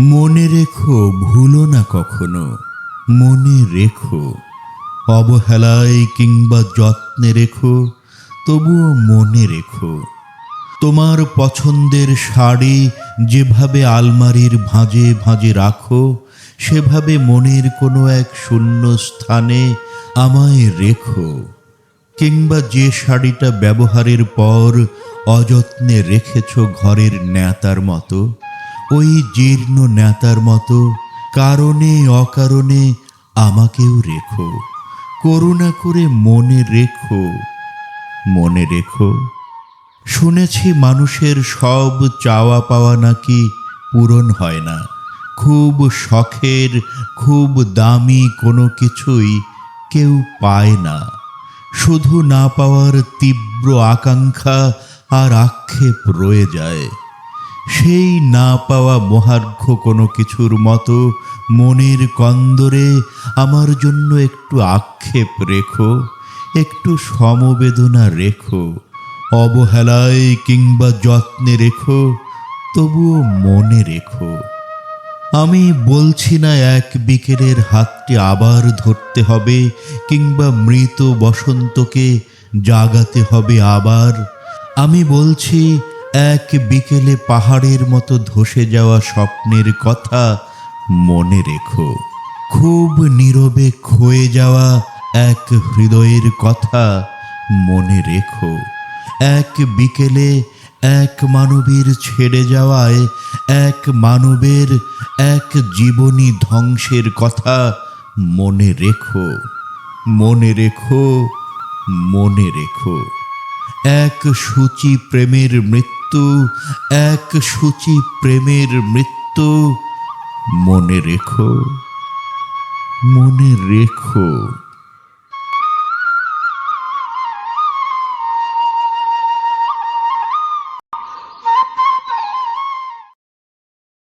মনে রেখো, ভুলো না কখনো। মনে রেখো, অবহেলায় কিংবা যত্নে রেখো, তবুও মনে রেখো। তোমার পছন্দের শাড়ি যেভাবে আলমারির ভাঁজে ভাঁজে রাখো, সেভাবে মনের কোনো এক শূন্য স্থানে আমায় রেখো। কিংবা যে শাড়িটা ব্যবহারের পর অযত্নে রেখেছ ঘরের ন্যাতার মতো ওই জীর্ণ নেতার মতো কারণে অকারণে আমাকেও রেখো, করুণা করে মনে রেখো মনে রেখো। শুনেছি মানুষের সব চাওয়া পাওয়া নাকি পূরণ হয় না, খুব শখের, খুব দামি কোনো কিছুই কেউ পায় না। শুধু না পাওয়ার তীব্র আকাঙ্ক্ষা আর আক্ষেপ রয়ে যায়। সেই না পাওয়া মহার্ঘ কোনো কিছুর মতো মনের কন্দরে আমার জন্য একটু আক্ষেপ রেখো, একটু সমবেদনা রেখো, অবহেলায় কিংবা যত্নে রেখো, তবুও মনে রেখো। আমি বলছি না এক বিকেলের হাতটি আবার ধরতে হবে কিংবা মৃত বসন্তকে জাগাতে হবে আবার। আমি বলছি এক বিকেলে পাহাড়ের মতো ধসে যাওয়া স্বপ্নের কথা মনে রেখো। খুব নীরবে ক্ষয়ে যাওয়া এক হৃদয়ের কথা মনে রেখো। এক বিকেলে এক মানবীর ছেড়ে যাওয়ায় এক মানবের এক জীবনী ধ্বংসের কথা মনে রেখো। মনে রেখো মনে রেখো। এক সূচি প্রেমের মৃত্যু এক সূচি প্রেমের মৃত্যু। মনে রেখো মনে রেখো।